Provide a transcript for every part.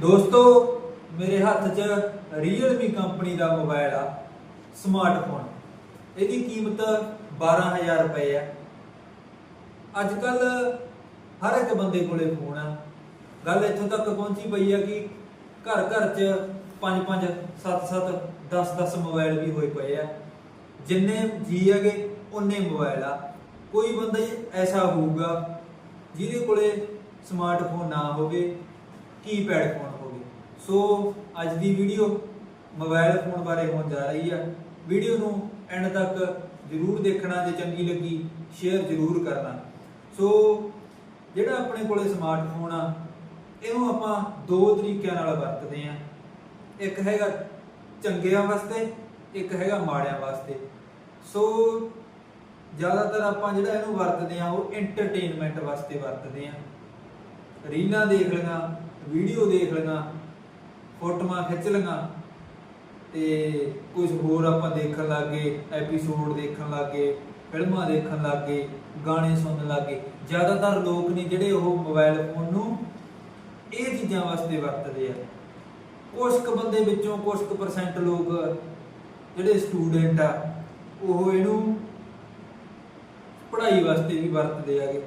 ਦੋਸਤੋ, ਮੇਰੇ ਹੱਥ 'ਚ Realme ਕੰਪਨੀ ਦਾ ਮੋਬਾਈਲ ਆ ਸਮਾਰਟਫੋਨ ਇਹਦੀ ਕੀਮਤ 12000 ਰੁਪਏ ਆ। ਅੱਜ ਕੱਲ ਹਰ ਇੱਕ ਬੰਦੇ ਕੋਲੇ ਫੋਨ ਆ। ਗੱਲ ਇੱਥੋਂ ਤੱਕ ਪਹੁੰਚੀ ਪਈ ਆ ਕਿ ਘਰ ਘਰ 'ਚ 5 5 7 7 10 10 ਮੋਬਾਈਲ ਵੀ ਹੋਏ ਪਏ ਆ। ਜਿੰਨੇ ਜੀ ਹੈਗੇ ਉਨੇ ਮੋਬਾਈਲ ਆ। ਕੋਈ ਬੰਦਾ ਐਸਾ ਹੋਊਗਾ ਜਿਹਦੇ ਕੋਲੇ ਸਮਾਰਟਫੋਨ ਨਾ ਹੋਵੇ ਕੀਪੈਡ ਫੋਨ ਸੋ ਅੱਜ ਦੀ ਵੀਡੀਓ ਮੋਬਾਈਲ ਫੋਨ ਬਾਰੇ ਹੋਣ ਜਾ ਰਹੀ ਆ। ਵੀਡੀਓ ਨੂੰ ਐਂਡ ਤੱਕ ਜਰੂਰ ਦੇਖਣਾ ਜੇ ਚੰਗੀ ਲੱਗੀ ਸ਼ੇਅਰ ਜਰੂਰ ਕਰਨਾ। ਸੋ ਜਿਹੜਾ ਆਪਣੇ ਕੋਲੇ ਸਮਾਰਟਫੋਨ ਆ, ਇਹਨੂੰ ਆਪਾਂ ਦੋ ਤਰੀਕਿਆਂ ਨਾਲ ਵਰਤਦੇ ਆ। ਇੱਕ ਹੈਗਾ ਚੰਗਿਆਂ ਵਾਸਤੇ, ਇੱਕ ਹੈਗਾ ਮਾੜਿਆਂ ਵਾਸਤੇ। ਸੋ ਜ਼ਿਆਦਾਤਰ ਆਪਾਂ ਜਿਹੜਾ ਇਹਨੂੰ ਵਰਤਦੇ ਆ, ਉਹ ਐਂਟਰਟੇਨਮੈਂਟ ਵਾਸਤੇ ਵਰਤਦੇ ਆ। ਰੀਲਾਂ ਦੇਖ ਲੈਣਾ ਵੀਡੀਓ ਦੇਖ ਲਈਆਂ ਫੋਟੋਆਂ ਖਿੱਚ ਲਈਆਂ ਤੇ ਕੁਝ ਹੋਰ ਆਪਾਂ ਦੇਖਣ ਲੱਗੇ ਐਪੀਸੋਡ ਦੇਖਣ ਲੱਗੇ, ਫਿਲਮਾਂ ਦੇਖਣ ਲੱਗੇ, ਗਾਣੇ ਸੁਣਨ ਲੱਗੇ। ਜ਼ਿਆਦਾਤਰ ਲੋਕ ਨੇ ਜਿਹੜੇ ਉਹ ਮੋਬਾਈਲ ਫੋਨ ਨੂੰ ਇਹ ਚੀਜ਼ਾਂ ਵਾਸਤੇ ਵਰਤਦੇ ਆ। ਕੁਝ ਕੁ ਬੰਦੇ ਵਿੱਚੋਂ ਕੁਝ ਕੁ ਪਰਸੈਂਟ ਲੋਕ ਜਿਹੜੇ ਸਟੂਡੈਂਟ ਆ, ਉਹ ਇਹਨੂੰ ਪੜ੍ਹਾਈ ਵਾਸਤੇ ਵੀ ਵਰਤਦੇ ਆਗੇ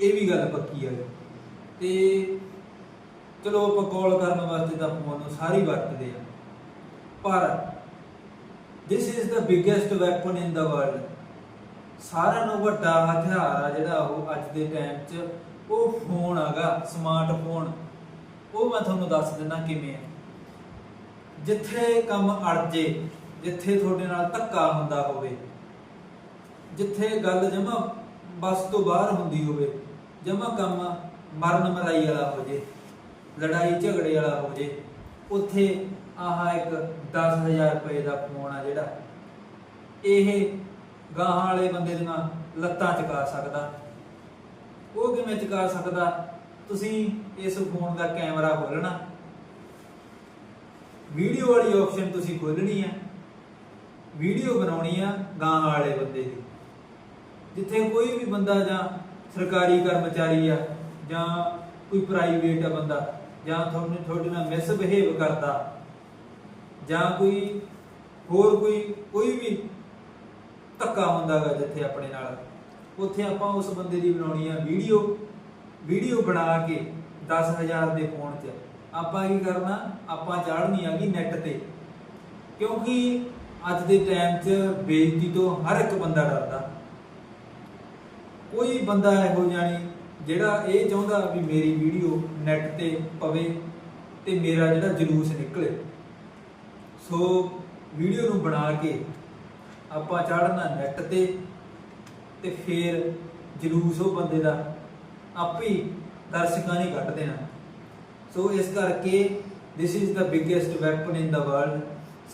ਇਹ ਵੀ ਗੱਲ ਪੱਕੀ ਆ। ਤੇ ਚਲੋ ਆਪਾਂ ਕਾਲ ਕਰਨ ਵਾਸਤੇ ਤਾਂ ਫੋਨ ਸਾਰੀ ਵਰਤਦੇ ਆ ਪਰ this is the biggest weapon in the world ਸਾਰਿਆਂ ਨੂੰ ਵੱਡਾ ਹਥਿਆਰ ਆ ਜਿਹੜਾ ਉਹ ਅੱਜ ਦੇ ਟਾਈਮ 'ਚ ਉਹ ਫੋਨ ਆਗਾ ਸਮਾਰਟਫੋਨ ਉਹ ਮੈਂ ਤੁਹਾਨੂੰ ਦੱਸ ਦਿੰਦਾ ਕਿਵੇਂ ਆ। ਜਿੱਥੇ ਕੰਮ ਅੜ ਜੇ ਜਿੱਥੇ ਤੁਹਾਡੇ ਨਾਲ ਧੱਕਾ ਹੁੰਦਾ ਹੋਵੇ, ਜਿੱਥੇ ਗੱਲ ਜਮਾ ਬਸ ਤੋਂ ਬਾਹਰ ਹੁੰਦੀ ਹੋਵੇ, ਜਮਾ ਕੰਮ ਮਰਨ ਮਰਾਈ ਵਾਲਾ ਹੋ ਜੇ। ਲੜਾਈ ਝਗੜੇ ਵਾਲਾ ਹੋ ਜੇ, ਉੱਥੇ ਆਹ ਇੱਕ 10000 ਰੁਪਏ ਦਾ ਫੋਨ ਆ ਜਿਹੜਾ, ਇਹ ਗਾਹਾਂ ਵਾਲੇ ਬੰਦੇ ਦੀਆਂ ਲੱਤਾਂ ਚਕਾ ਸਕਦਾ। ਉਹ ਕਿਵੇਂ ਚਕਾ ਸਕਦਾ? ਤੁਸੀਂ ਇਸ ਫੋਨ ਦਾ ਕੈਮਰਾ ਖੋਲਣਾ ਵੀਡੀਓ ਵਾਲੀ ਆਪਸ਼ਨ ਤੁਸੀਂ ਖੋਲਣੀ ਹੈ ਵੀਡੀਓ ਬਣਾਉਣੀ ਆ ਗਾਂ ਵਾਲੇ ਬੰਦੇ ਦੀ। ਜਿੱਥੇ ਕੋਈ ਵੀ ਬੰਦਾ ਜਾਂ ਸਰਕਾਰੀ ਕਰਮਚਾਰੀ ਆ ਜਾਂ ਕੋਈ ਪ੍ਰਾਈਵੇਟ ਆ ਬੰਦਾ ਜਾਂ ਤੁਹਾਨੂੰ ਤੁਹਾਡੇ ਨਾਲ ਮਿਸਬਿਹੇਵ ਕਰਦਾ, ਜਾਂ ਕੋਈ ਹੋਰ ਕੋਈ ਕੋਈ ਵੀ ਧੱਕਾ ਹੁੰਦਾਗਾ ਜਿੱਥੇ ਆਪਣੇ ਨਾਲ, ਉੱਥੇ ਆਪਾਂ ਉਸ ਬੰਦੇ ਦੀ ਬਣਾਉਣੀ ਆ ਵੀਡੀਓ ਵੀਡੀਓ ਬਣਾ ਕੇ 10000 ਦੇ ਫੋਨ 'ਚ। ਆਪਾਂ ਕੀ ਕਰਨਾ, ਆਪਾਂ ਚਾੜਨੀ ਆ ਗਈ ਨੈਟ ਤੇ। ਕਿਉਂਕਿ ਅੱਜ ਦੇ ਟਾਈਮ 'ਚ ਬੇਇੱਜ਼ਤੀ ਤੋਂ ਹਰ ਇੱਕ ਬੰਦਾ ਡਰਦਾ। ਕੋਈ ਬੰਦਾ ਇਹੋ ਜਾਣੀ ਜਿਹੜਾ ਇਹ ਚਾਹੁੰਦਾ ਵੀ ਮੇਰੀ ਵੀਡੀਓ ਨੈਟ ਤੇ ਪਵੇ ਤੇ ਮੇਰਾ ਜਿਹੜਾ ਜਲੂਸ ਨਿਕਲੇ। ਸੋ ਵੀਡੀਓ ਨੂੰ ਬਣਾ ਕੇ ਆਪਾਂ ਚਾੜਨਾ ਨੈਟ ਤੇ ਤੇ ਫਿਰ ਜਲੂਸ ਉਹ ਬੰਦੇ ਦਾ ਆਪੇ ਹੀ ਦਰਸ਼ਕਾਂ ਨੇ ਕੱਢ ਦੇਣਾ। ਸੋ ਇਸ ਕਰਕੇ this is the biggest weapon in the world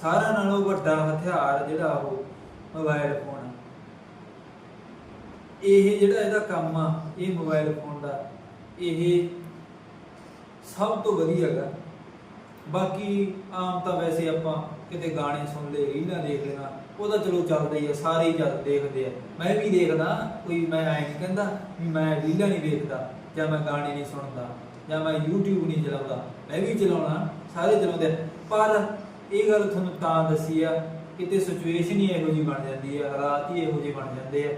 ਸਾਰਿਆਂ ਨਾਲੋਂ ਵੱਡਾ ਹਥਿਆਰ ਜਿਹੜਾ ਉਹ ਮੋਬਾਈਲ ਫੋਨ ਇਹ ਜਿਹੜਾ ਇਹਦਾ ਕੰਮ ਆ, ਇਹ ਮੋਬਾਈਲ ਫੋਨ ਦਾ, ਇਹ ਸਭ ਤੋਂ ਵਧੀਆ ਹੈਗਾ ਬਾਕੀ ਆਮ ਤਾਂ ਵੈਸੇ ਆਪਾਂ ਕਿਤੇ ਗਾਣੇ ਸੁਣ ਲਏ, ਰੀਲਾਂ ਦੇਖ ਲੈਣਾ ਉਹਦਾ ਚਲੋ ਚੱਲਦਾ ਹੀ ਆ, ਸਾਰੇ ਹੀ ਜਦ ਦੇਖਦੇ ਆ। ਮੈਂ ਵੀ ਦੇਖਦਾ, ਕੋਈ ਮੈਂ ਐ ਨਹੀਂ ਕਹਿੰਦਾ ਵੀ ਮੈਂ ਰੀਲਾਂ ਨਹੀਂ ਵੇਖਦਾ, ਜਾਂ ਮੈਂ ਗਾਣੇ ਨਹੀਂ ਸੁਣਦਾ, ਜਾਂ ਮੈਂ YouTube ਨਹੀਂ ਚਲਾਉਂਦਾ, ਮੈਂ ਵੀ ਚਲਾਉਣਾ, ਸਾਰੇ ਚਲਾਉਂਦੇ ਪਰ ਇਹ ਗੱਲ ਤੁਹਾਨੂੰ ਤਾਂ ਦੱਸੀ ਆ, ਕਿਤੇ ਸਿਚੁਏਸ਼ਨ ਹੀ ਇਹੋ ਜਿਹੀ ਬਣ ਜਾਂਦੀ ਆ ਹਾਲਾਤ ਹੀ ਇਹੋ ਜਿਹੇ ਬਣ ਜਾਂਦੇ ਆ।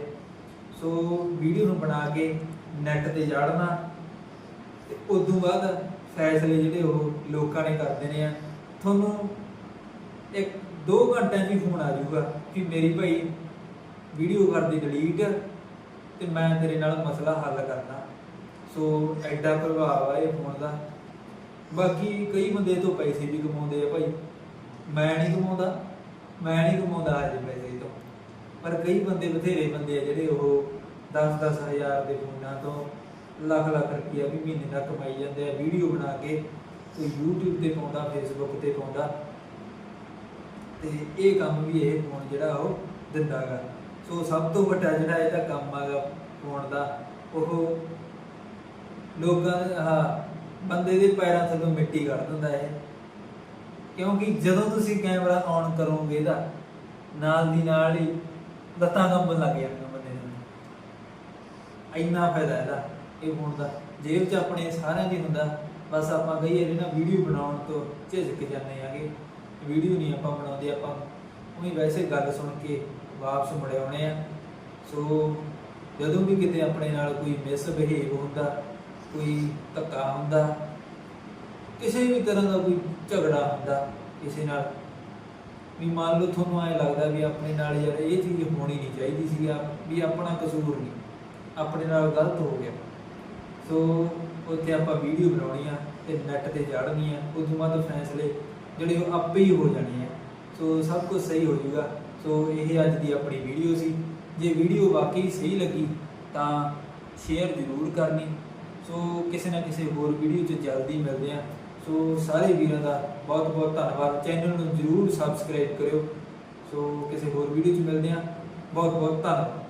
ਸੋ ਵੀਡੀਓ ਨੂੰ ਬਣਾ ਕੇ ਨੈਟ ਤੇ ਚਾੜਨਾ ਤੇ ਤੋਂ ਬਾਅਦ ਫੈਸਲੇ ਜਿਹੜੇ ਉਹ ਲੋਕਾਂ ਨੇ ਕਰਦੇ ਨੇ ਆ। ਤੁਹਾਨੂੰ ਇੱਕ 2 ਘੰਟਿਆਂ 'ਚ ਹੀ ਫੋਨ ਆ ਜਾਊਗਾ ਕਿ ਮੇਰੀ ਭਾਈ ਵੀਡੀਓ ਕਰਦੀ ਡਿਲੀਟ ਤੇ ਮੈਂ ਤੇਰੇ ਨਾਲ ਮਸਲਾ ਹੱਲ ਕਰਨਾ। ਸੋ ਐਡਾ ਪ੍ਰਭਾਵ ਆ ਇਹ ਫੋਨ ਦਾ। ਬਾਕੀ ਕਈ ਬੰਦੇ ਤੋਂ ਪੈਸੇ ਵੀ ਕਮਾਉਂਦੇ ਆ ਭਾਈ। ਮੈਂ ਨਹੀਂ ਕਮਾਉਂਦਾ, ਮੈਂ ਨਹੀਂ ਕਮਾਉਂਦਾ ਹਜੇ ਪੈਸੇ। ਪਰ ਕਈ ਬੰਦੇ ਬਥੇਰੇ ਬੰਦੇ ਆ ਜਿਹੜੇ ਉਹ 10-10 ਹਜ਼ਾਰ ਦੇ ਫੋਨਾਂ ਤੋਂ ਲੱਖ ਲੱਖ ਰੁਪਈਆ ਵੀ ਮਹੀਨੇ ਦਾ ਕਮਾਈ ਜਾਂਦੇ ਆ, ਵੀਡੀਓ ਬਣਾ ਕੇ ਕੋਈ YouTube ਤੇ ਪਾਉਂਦਾ, Facebook ਤੇ ਪਾਉਂਦਾ। ਤੇ ਇਹ ਕੰਮ ਵੀ ਇਹ ਫੋਨ ਜਿਹੜਾ ਉਹ ਦਿੰਦਾਗਾ ਸੋ ਸਭ ਤੋਂ ਵੱਡਾ ਜਿਹੜਾ ਇਹਦਾ ਕੰਮ ਆਗਾ ਫੋਨ ਦਾ, ਉਹ ਲੋਕਾਂ ਦੇ ਬੰਦੇ ਦੇ ਪੈਰਾਂ ਥੱਲੋਂ ਮਿੱਟੀ ਕੱਢ ਦਿੰਦਾ ਇਹ। ਕਿਉਂਕਿ ਜਦੋਂ ਤੁਸੀਂ ਕੈਮਰਾ ਔਨ ਕਰੋਗੇ ਇਹਦਾ, ਨਾਲ ਦੀ ਨਾਲ ਹੀ ਲੱਤਾਂ ਕੰਬਣ ਲੱਗ ਜਾਂਦੀਆਂ ਬੰਦੇ ਨੂੰ। ਇੰਨਾ ਫਾਇਦਾ ਇਹਦਾ, ਇਹ ਹੋਣ ਦਾ। ਜੇਬ 'ਚ ਆਪਣੇ ਸਾਰਿਆਂ ਦੀ ਹੁੰਦਾ, ਬਸ ਆਪਾਂ ਕਈ ਵਾਰੀ ਨਾ ਵੀਡੀਓ ਬਣਾਉਣ ਤੋਂ ਝਿਜਕ ਜਾਂਦੇ ਆਗੇ। ਵੀਡੀਓ ਨਹੀਂ ਆਪਾਂ ਬਣਾਉਂਦੇ, ਆਪਾਂ ਉਹੀ ਵੈਸੇ ਗੱਲ ਸੁਣ ਕੇ ਵਾਪਸ ਮੁੜ ਆਉਣੇ ਆ। ਸੋ ਜਦੋਂ ਵੀ ਕਿਤੇ ਆਪਣੇ ਨਾਲ ਕੋਈ ਮਿਸਬਿਹੇਵ ਹੁੰਦਾ, ਕੋਈ ਧੱਕਾ ਹੁੰਦਾ, ਕਿਸੇ ਵੀ ਤਰ੍ਹਾਂ ਦਾ ਕੋਈ ਝਗੜਾ ਹੁੰਦਾ, ਕਿਸੇ ਨਾਲ ਵੀ ਮੰਨ ਲਓ ਤੁਹਾਨੂੰ ਐ ਲੱਗਦਾ ਵੀ ਆਪਣੇ ਨਾਲ ਯਾਰ ਇਹ ਚੀਜ਼ ਹੋਣੀ ਨਹੀਂ ਚਾਹੀਦੀ ਸੀਗਾ ਵੀ ਆਪਣਾ ਕਸੂਰ ਨਹੀਂ, ਆਪਣੇ ਨਾਲ ਗਲਤ ਹੋ ਗਿਆ। ਸੋ ਉੱਥੇ ਆਪਾਂ ਵੀਡੀਓ ਬਣਾਉਣੀ ਆ ਤੇ ਨੈਟ ਤੇ ਚਾੜਨੀ ਆ, ਉਸ ਤੋਂ ਬਾਅਦ ਫੈਸਲੇ ਜਿਹੜੇ ਉਹ ਆਪੇ ਹੀ ਹੋ ਜਾਣੇ ਆ। ਸੋ ਸਭ ਕੁਝ ਸਹੀ ਹੋ ਜਾਊਗਾ। ਸੋ ਇਹ ਅੱਜ ਦੀ ਆਪਣੀ ਵੀਡੀਓ ਸੀ। ਜੇ ਵੀਡੀਓ ਵਾਕਈ ਸਹੀ ਲੱਗੀ ਤਾਂ ਸ਼ੇਅਰ ਜ਼ਰੂਰ ਕਰਨੀ। ਸੋ ਕਿਸੇ ਨਾ ਕਿਸੇ ਹੋਰ ਵੀਡੀਓ 'ਚ ਜਲਦੀ ਮਿਲਦੇ ਆ। ਸੋ ਸਾਰੇ ਵੀਰਾਂ ਦਾ ਬਹੁਤ ਬਹੁਤ ਧੰਨਵਾਦ। ਚੈਨਲ ਨੂੰ ਜ਼ਰੂਰ ਸਬਸਕ੍ਰਾਈਬ ਕਰਿਓ। ਸੋ ਕਿਸੇ ਹੋਰ ਵੀਡੀਓ 'ਚ ਮਿਲਦੇ ਆ ਬਹੁਤ ਬਹੁਤ ਧੰਨਵਾਦ।